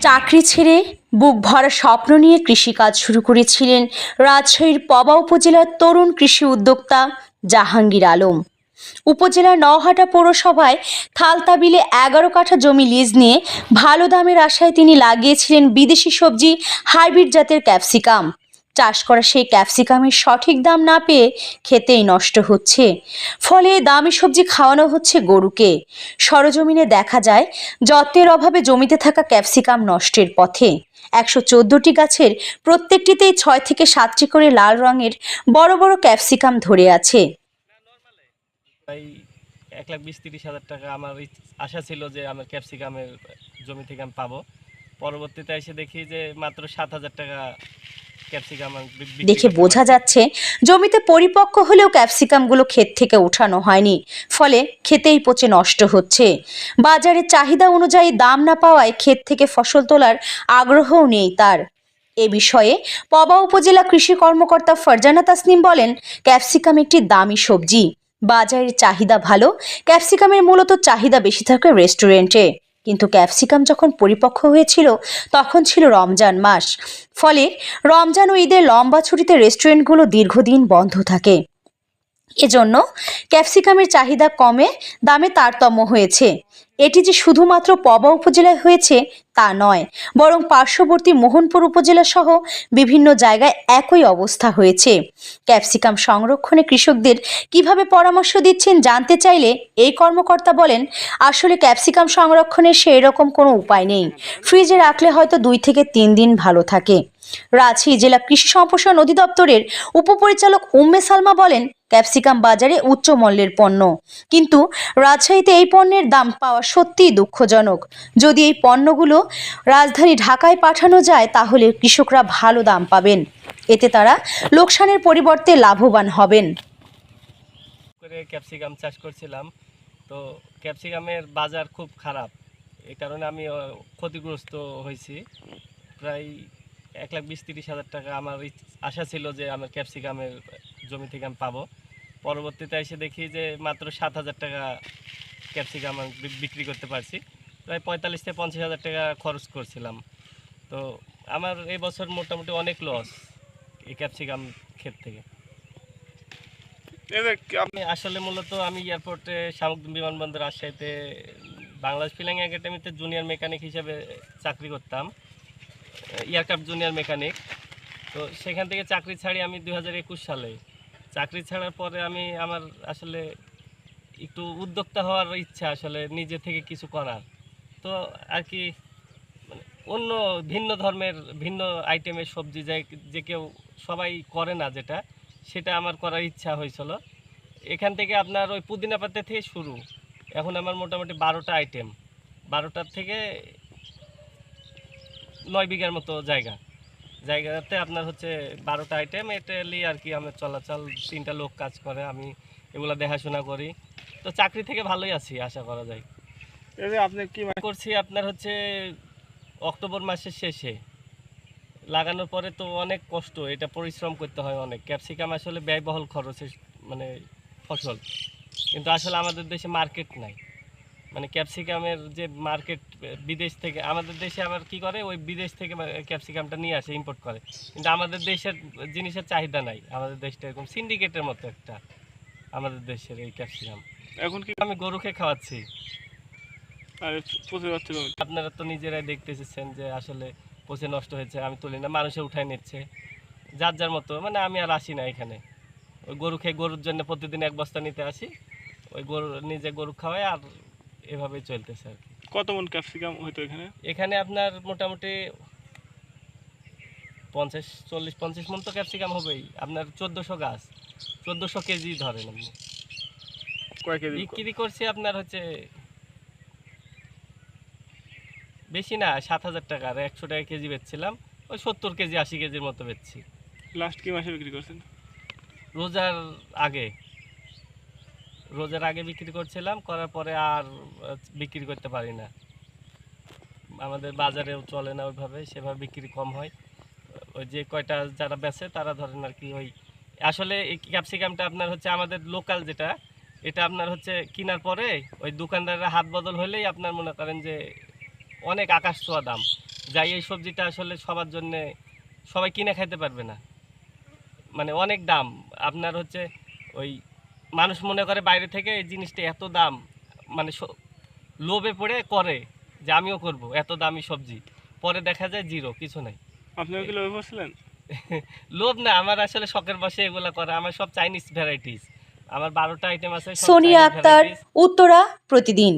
চাকরি ছেড়ে বুক ভরা স্বপ্ন নিয়ে কৃষিকাজ শুরু করেছিলেন রাজশাহীর পবা উপজেলার তরুণ কৃষি উদ্যোক্তা জাহাঙ্গীর আলম। উপজেলার নহাটা পৌরসভায় থালতাবিলে এগারো কাঠা জমি লিজ নিয়ে ভালো দামের আশায় তিনি লাগিয়েছিলেন বিদেশি সবজি, হাইব্রিড জাতের ক্যাপসিকাম। চাষ করা সেই ক্যাপসিকামের সঠিক দাম না পেয়ে খেতেই নষ্ট হচ্ছে। ফলে দামি সবজি খাওয়ানো হচ্ছে গরুকে। সরজমিনে দেখা যায়, যত্নের অভাবে জমিতে থাকা ক্যাপসিকাম নষ্টের পথে। একশো চোদ্দোটি গাছের প্রত্যেকটিতেই ছয় থেকে সাতটি করে লাল রঙের বড় বড় ক্যাপসিকাম ধরে আছে। এক লাখ বিশ তিরিশ হাজার টাকা আমার আশা ছিল যে আমার ক্যাপসিকামের জমি থেকে আমি পাবো। পরবর্তীতে এসে দেখি যে মাত্র সাত হাজার টাকা দেখে বোঝা যাচ্ছে জমিতে পরিপক্ক হলেও ক্যাপসিকামগুলো ক্ষেত থেকে ওঠানো হয়নি। ফলে খেতেই পচে নষ্ট হচ্ছে। বাজারে চাহিদা অনুযায়ী দাম না পাওয়ায় ক্ষেত থেকে ফসল তোলার আগ্রহও নেই তার। এ বিষয়ে পবা উপজেলা কৃষি কর্মকর্তা ফারজানা তাসনিম বলেন ক্যাপসিকাম একটি দামি সবজি। বাজারের চাহিদা ভালো ক্যাপসিকামের মূলত চাহিদা বেশি থাকে রেস্টুরেন্টে। কিন্তু ক্যাপসিকাম যখন পরিপক্ক হয়েছিল, তখন ছিল রমজান মাস। ফলে রমজান ও ঈদের লম্বা ছুটিতে রেস্টুরেন্টগুলো দীর্ঘদিন বন্ধ থাকে। এজন্য ক্যাপসিকামের চাহিদা কমে, দামে তারতম্য হয়েছে। এটি যে শুধুমাত্র পবা উপজেলায় হয়েছে, তা নয়, বরং পার্শ্ববর্তী মোহনপুর উপজেলা সহ বিভিন্ন জায়গায় একই অবস্থা হয়েছে। ক্যাপসিকাম সংরক্ষণে কৃষকদের কীভাবে পরামর্শ দিচ্ছেন জানতে চাইলে এই কর্মকর্তা বলেন, আসলে ক্যাপসিকাম সংরক্ষণের সেই রকম কোনো উপায় নেই। ফ্রিজে রাখলে হয়তো দুই থেকে তিন দিন ভালো থাকে। রাজশাহী জেলা কৃষি সম্প্রসারণ অধিদপ্তরের উপপরিচালক উম্মে সালমা বলেন, ক্যাপসিকাম বাজারে উচ্চ মূল্যের পণ্য। কিন্তু রাজশাহীতে এই পণ্যের দাম পাওয়া সত্যিই দুঃখজনক। যদি এই পণ্যগুলো রাজধানী ঢাকায় পাঠানো যায়, তাহলে কৃষকরা ভালো দাম পাবেন। এতে তারা লোকসানের পরিবর্তে লাভবান হবেন। ক্যাপসিকাম চাষ করছিলাম। তো ক্যাপসিকামের বাজার খুব খারাপ। এই কারণে আমি ক্ষতিগ্রস্ত হয়েছি। প্রায় এক লাখ বিশ তিরিশ হাজার টাকা আমার আশা ছিল যে আমার ক্যাপসিকামের জমি থেকে আমি পাবো। পরবর্তীতে এসে দেখি যে মাত্র সাত হাজার টাকা ক্যাপসিকাম আমি বিক্রি করতে পারছি। প্রায় পঁয়তাল্লিশ থেকে পঞ্চাশ হাজার টাকা খরচ করছিলাম। তো আমার এই বছর মোটামুটি অনেক লস এই ক্যাপসিকাম ক্ষেত থেকে। আপনি আমি আসলে মূলত আমি এয়ারপোর্টে সামগ্রী বিমানবন্দর রাজশাহীতে বাংলাদেশ ফিলিং একাডেমিতে জুনিয়র মেকানিক হিসেবে চাকরি করতাম। Aircraft junior mechanic. তো সেখান থেকে চাকরি ছাড়ি আমি দু হাজার একুশ সালে। চাকরি ছাড়ার পরে আমি আমার আসলে একটু উদ্যোক্তা হওয়ার ইচ্ছা আসলে নিজে থেকে কিছু করার। তো আর কি মানে অন্য ভিন্ন ধর্মের, ভিন্ন আইটেমের সবজি যে যে কেউ সবাই করে না যেটা, সেটা আমার করার ইচ্ছা হয়েছিল। এখান থেকে আপনার ওই পুদিনা পাতা থেকে শুরু। এখন আমার মোটামুটি বারোটা আইটেম। বারোটার থেকে নয় বিঘার মতো জায়গা। জায়গাতে আপনার হচ্ছে বারোটা আইটেম এটা নিয়ে আর কি আমার চলাচল তিনটা লোক কাজ করে আমি এগুলো দেখাশোনা করি। তো চাকরি থেকে ভালোই আছি আশা করা যায়। এই আপনি কি মানে করছি আপনার হচ্ছে অক্টোবর মাসের শেষে। লাগানোর পরে তো অনেক কষ্ট এটা পরিশ্রম করতে হয় অনেক। ক্যাপসিকাম আসলে ব্যয়বহুল খরচের মানে ফসল। কিন্তু আসলে আমাদের দেশে মার্কেট নাই। মানে ক্যাপসিকামের যে মার্কেট বিদেশ থেকে আমাদের দেশে আবার কি করে? ওই বিদেশ থেকে ক্যাপসিকামটা নিয়ে আসে ইম্পোর্ট করে। কিন্তু আমাদের দেশের জিনিসের চাহিদা নাই। আমাদের দেশটা এরকম সিন্ডিকেটের মতো একটা আমাদের দেশের এই ক্যাপসিকাম। এখন কি আমি গরুকে খাওয়াচ্ছি। আপনারা তো নিজেরাই দেখতে দেখতেছেন যে আসলে পচে নষ্ট হয়েছে আমি তুলি না মানুষে উঠাই নিচ্ছে। যার যার মতো মানে আমি আর আসি না এখানে। ওই গরু খেয়ে গরুর জন্য প্রতিদিন এক বস্তা নিতে আসি। ওই গরু নিজে গরু খাওয়াই আর এভাবেই চলতেছে আর কি। কত মন ক্যাপসিকাম হইতো এখানে? এখানে আপনার মোটামুটি পঞ্চাশ চল্লিশ পঞ্চাশ মন তো ক্যাপসিকাম হবেই। আপনার চোদ্দোশো গাছ চোদ্দোশো কেজি ধরেন আপনি। কয় কেজি? বিক্রি করছি আপনার হচ্ছে বেশি না সাত হাজার টাকা। আর একশো টাকা কেজি বেচছিলাম ওই সত্তর কেজি আশি কেজির মতো বেচছি। লাস্ট কি মাসে বিক্রি করছেন? রোজার আগে। রোজার আগে বিক্রি করছিলাম, করার পরে আর বিক্রি করতে পারি না। আমাদের বাজারেও চলে না ওইভাবে, সেভাবে বিক্রি কম হয়। ওই যে কয়টা যারা বেচে, তারা ধরেন আর কি ওই, আসলে এই ক্যাপসিকামটা আপনার হচ্ছে আমাদের লোকাল যেটা, এটা আপনার হচ্ছে কেনার পরে ওই দোকানদারের হাত বদল হলেই আপনার মনে করেন যে অনেক আকাশ ছোঁয়া দাম। যাই এই সবজিটা আসলে সবার জন্য সবাই কিনে খাইতে পারবে না। মানে অনেক দাম। আপনার হচ্ছে ওই মানুষ মনে করে বাইরে থেকে এই জিনিসটা এত দাম মানে লোভে পড়ে করে যে আমিও করব এত দামি সবজি। পরে দেখা যায় জিরো কিছু নাই। আপনিও কি লোভে বসলেন লোভ না আমার আসলে শখের বসে এগুলা করে আমার সব চাইনিজ ভ্যারাইটিস আমার বারোটা আইটেম আছে সোনিয়া আক্তার উত্তরা প্রতিদিন।